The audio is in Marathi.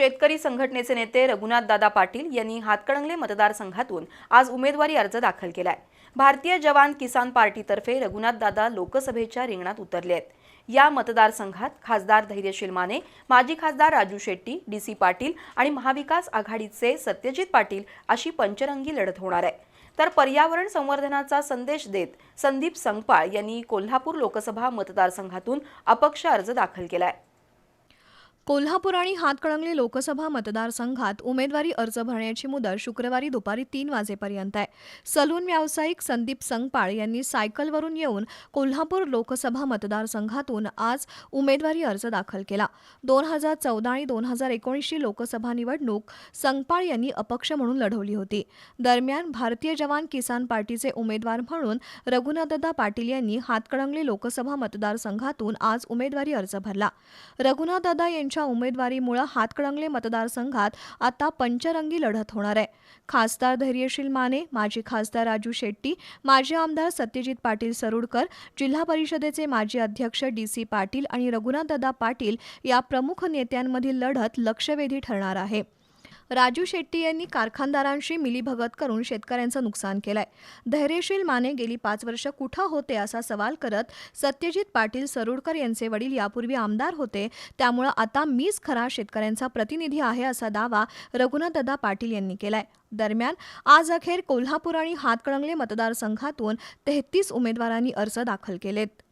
शेतकरी संघटनेचे नेते रघुनाथदादा पाटील यांनी हातकणंगले मतदारसंघातून आज उमेदवारी अर्ज दाखल केलाय. भारतीय जवान किसान पार्टीतर्फे रघुनाथदादा लोकसभेच्या रिंगणात उतरले आहेत. या मतदारसंघात खासदार धैर्यशील माने माजी खासदार राजू शेट्टी डी सी पाटील आणि महाविकास आघाडीचे सत्यजित पाटील अशी पंचरंगी लढत होणार आहे. तर पर्यावरण संवर्धनाचा संदेश देत संदीप संगपाळ यांनी कोल्हापूर लोकसभा मतदारसंघातून अपक्ष अर्ज दाखल केलाय. कोल्हापूर आणि हातकणंगले लोकसभा मतदारसंघात उमेदवारी अर्ज भरण्याची मुदत शुक्रवारी दुपारी तीन वाजेपर्यंत आहे. सलून व्यावसायिक संदीप संगपाळ यांनी सायकलवरून येऊन कोल्हापूर लोकसभा मतदारसंघातून आज उमेदवारी अर्ज दाखल केला. दोन हजार चौदा आणि दोन हजार एकोणीसची लोकसभा निवडणूक संगपाळ यांनी अपक्ष म्हणून लढवली होती. दरम्यान भारतीय जवान किसान पार्टीचे उमेदवार म्हणून रघुनाथदा पाटील यांनी हातकणंगले लोकसभा मतदारसंघातून आज उमेदवारी अर्ज भरला. रघुनाथदा यांच्या उमेदवारीमुळे हातकणंगले मतदारसंघात आता पंचरंगी लढत होणार आहे. खासदार धैर्यशील माने माजी खासदार राजू शेट्टी माजी आमदार सत्यजित पाटील सरुडकर जिल्हा परिषदेचे माजी अध्यक्ष डी सी पाटील आणि रघुनाथदादा पाटील या प्रमुख नेत्यांमधील लढत लक्षवेधी ठरणार आहे. राजू शेट्टी यांनी कारखानदारांशी मिलीभगत करून शेतकऱ्यांचं नुकसान केलंय. धैर्यशील माने गेली पाच वर्ष कुठं होते असा सवाल करत सत्यजित पाटील सरुडकर यांचे वडील यापूर्वी आमदार होते. त्यामुळं आता मीच खरा शेतकऱ्यांचा प्रतिनिधी आहे असा दावा रघुनाथदा पाटील यांनी केलाय. दरम्यान आज अखेर कोल्हापूर आणि हातकणंगले मतदारसंघातून तेहतीस उमेदवारांनी अर्ज दाखल केलेत.